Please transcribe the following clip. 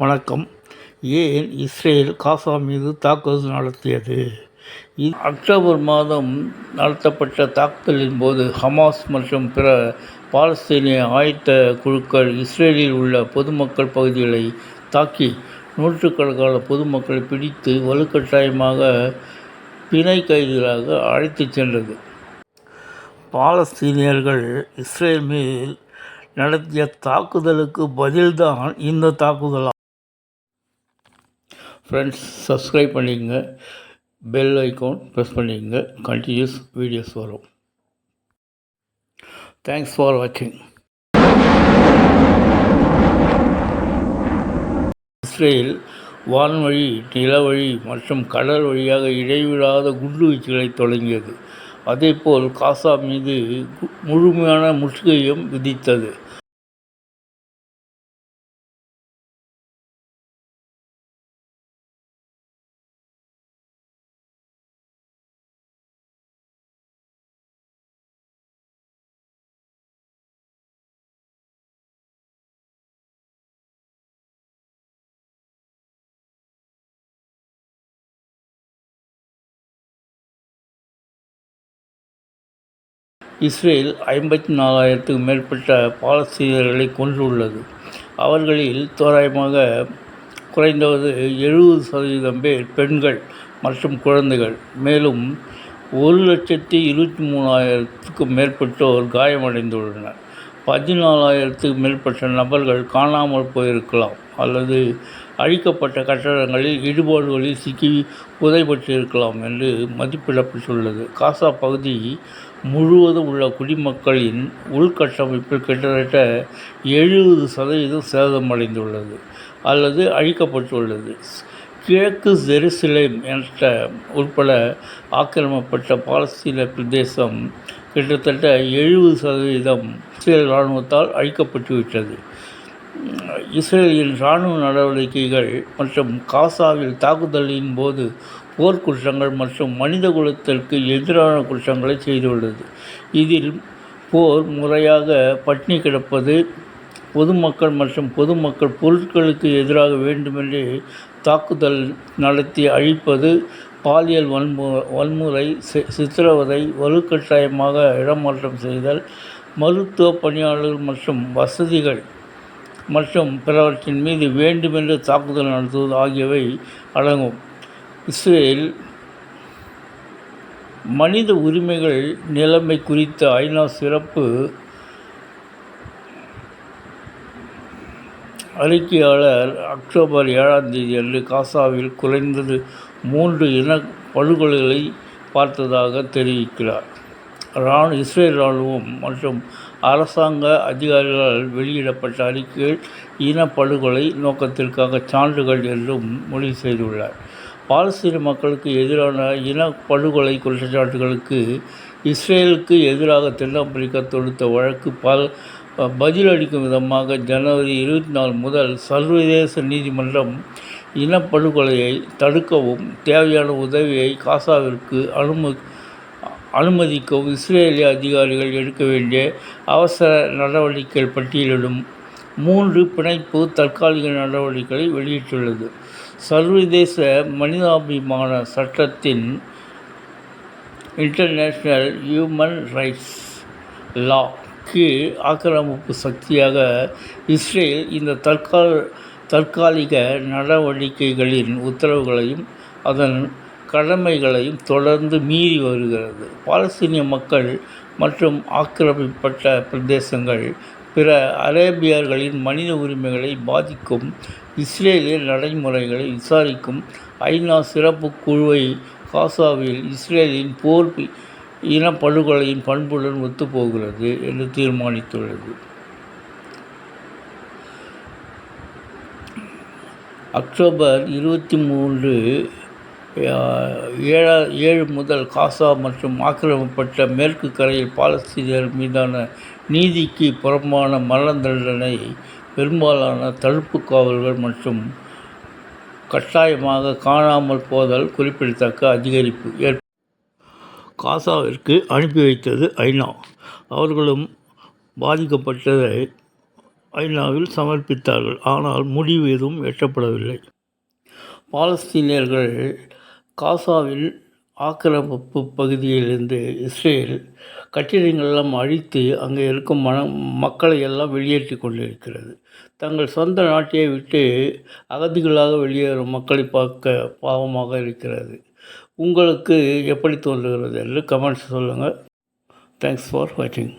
வணக்கம். ஏன் Israel Gaza மீது தாக்குதல் நடத்தியது? அக்டோபர் மாதம் நடத்தப்பட்ட தாக்குதலின் போது ஹமாஸ் மற்றும் பிற பாலஸ்தீனிய ஆயத்த குழுக்கள் இஸ்ரேலில் உள்ள பொதுமக்கள் பகுதிகளை தாக்கி நூற்றுக்கணக்கான பொதுமக்களை பிடித்து வலுக்கட்டாயமாக பிணை கைதிகளாக அழைத்துச் சென்றது. பாலஸ்தீனியர்கள் இஸ்ரேல் மேல் நடத்திய தாக்குதலுக்கு பதில்தான் இந்த தாக்குதல் ஃப்ரெண்ட்ஸ் சப்ஸ்கிரைப் பண்ணிக்கங்க. பெல் ஐக்கான் ப்ரெஸ் பண்ணிக்கங்க. கண்டினியூஸ் வீடியோஸ் வரும். தேங்க்ஸ் ஃபார் வாட்சிங் இஸ்ரேல் வான்வழி நிலவழி மற்றும் கடல் வழியாக இடைவிடாத குண்டுவீச்சுகளை தொடங்கியது. அதேபோல் காசா மீது கு- முழுமையான முற்றுகையும் விதித்தது. இஸ்ரேல் ஐம்பத்தி நாலாயிரத்துக்கும் மேற்பட்ட பாலஸ்தீனர்களை கொன்றுள்ளது. அவர்களில் தோராயமாக குறைந்தது எழுபது சதவீதம் பேர் பெண்கள் மற்றும் குழந்தைகள். மேலும் ஒரு லட்சத்தி இருபத்தி மூணாயிரத்துக்கும் மேற்பட்டோர் காயமடைந்துள்ளனர். பதினாலாயிரத்துக்கும் மேற்பட்ட நபர்கள் காணாமல் போயிருக்கலாம் அல்லது அழிக்கப்பட்ட கட்டடங்களில் இடுபாடுகளில் சிக்கி புதைபட்டிருக்கலாம் என்று மதிப்பிடப்பட்டுள்ளது காசா பகுதி முழுவதும் உள்ள குடிமக்களின் உள்கட்டமைப்பில் கிட்டத்தட்ட எழுபது சதவீதம் சேதமடைந்துள்ளது அல்லது அழிக்கப்பட்டுள்ளது. கிழக்கு ஜெருசலேம் என்ற உட்பட ஆக்கிரமிக்கப்பட்ட பாலஸ்தீன பிரதேசம் கிட்டத்தட்ட எழுபது சதவீதம் இஸ்ரேல் இராணுவத்தால் அழிக்கப்பட்டுவிட்டது. இஸ்ரேலின் இராணுவ நடவடிக்கைகள் மற்றும் காசாவில் தாக்குதலின் போது போர்க்குற்றங்கள் மற்றும் மனித குலத்திற்கு எதிரான குற்றங்களை செய்துள்ளது. இதில் போர் முறையாக பட்டினி கிடப்பது பொதுமக்கள் மற்றும் பொதுமக்கள் பொருட்களுக்கு எதிராக வேண்டுமென்றே தாக்குதல் நடத்தி அழிப்பது பாலியல் வன்மு வன்முறை சி- சித்திரவதை வலுக்கட்டாயமாக இடமாற்றம் செய்தல் மருத்துவ பணியாளர்கள் மற்றும் வசதிகள் மற்றும் பிறவற்றின் மீது வேண்டுமென்று தாக்குதல் நடத்துவது ஆகியவை அடங்கும். இஸ்ரேல் மனித உரிமைகள் நிலைமை குறித்த ஐநா சிறப்பு அறிக்கையாளர் அக்டோபர் ஏழாம் தேதி அன்று காசாவில் குறைந்தது மூன்று இன படுகொலைகளை பார்த்ததாக தெரிவிக்கிறார். இராணு இஸ்ரேல் இராணுவம் மற்றும் அரசாங்க அதிகாரிகளால் வெளியிடப்பட்ட அறிக்கையில் இனப்படுகொலை நோக்கத்திற்காக சான்றுகள் என்றும் முடிவு செய்துள்ளார். பாலஸ்தீன மக்களுக்கு எதிரான இனப்படுகொலை குற்றச்சாட்டுகளுக்கு இஸ்ரேலுக்கு எதிராக தென்னாப்பிரிக்கா தொடுத்த வழக்கு பல பதிலளிக்கும் விதமாக ஜனவரி இருபத்தி நாலு முதல் சர்வதேச நீதிமன்றம் இனப்படுகொலையை தடுக்கவும் தேவையான உதவியை காசாவிற்கு அனுமதி அனுமதிக்கவும் இஸ்ரேலிய அதிகாரிகள் எடுக்க வேண்டிய அவசர நடவடிக்கைகள் பட்டியலிடும். மூன்று பிணைப்பு தற்காலிக நடவடிக்கைகளை வெளியிட்டுள்ளது. சர்வதேச மனிதாபிமான சட்டத்தின் இன்டர்நேஷ்னல் ஹியூமன் ரைட்ஸ் லா கீழ் ஆக்கிரமிப்பு சக்தியாக இஸ்ரேல் இந்த தற்கால தற்காலிக நடவடிக்கைகளின் உத்தரவுகளையும் அதன் கடமைகளையும் தொடர்ந்து மீறி வருகிறது. பாலஸ்தீனிய மக்கள் மற்றும் ஆக்கிரமிக்கப்பட்ட பிரதேசங்கள் பிற அரேபியர்களின் மனித உரிமைகளை பாதிக்கும் இஸ்ரேலிய நடைமுறைகளை விசாரிக்கும் ஐநா சிறப்பு குழுவை காசாவில் இஸ்ரேலின் போர் இனப்படுகொலையின் பண்புடன் ஒத்துப்போகிறது என்று தீர்மானித்துள்ளது. அக்டோபர் இருபத்தி மூன்று ஏழா ஏழு முதல் காசா மற்றும் ஆக்கிரமிக்கப்பட்ட மேற்கு கரையில் பாலஸ்தீனியர் மீதான நீதிக்கு புறம்பான மரண தண்டனை பெரும்பாலான தடுப்பு காவல்கள் மற்றும் கட்டாயமாக காணாமல் போதல் குறிப்பிடத்தக்க அதிகரிப்பு ஏற் காசாவிற்கு அனுப்பி வைத்தது ஐநா. அவர்களும் பாதிக்கப்பட்டதை ஐநாவில் சமர்ப்பித்தார்கள் ஆனால் முடிவு எதுவும் எட்டப்படவில்லை. பாலஸ்தீனியர்கள் காசாவில் ஆக்கிரமிப்பு பகுதியிலிருந்து இஸ்ரேல் கட்டிடங்களெல்லாம் அழித்து அங்கே இருக்கும் மன மக்களை எல்லாம் வெளியேற்றி கொண்டிருக்கிறது. தங்கள் சொந்த நாட்டையை விட்டு அகதிகளாக வெளியேறும் மக்களை பார்க்க பாவமாக இருக்கிறது. உங்களுக்கு எப்படி தோன்றுகிறது என்று கமெண்ட்ஸ் சொல்லுங்கள். தேங்க்ஸ் ஃபார் வாட்சிங்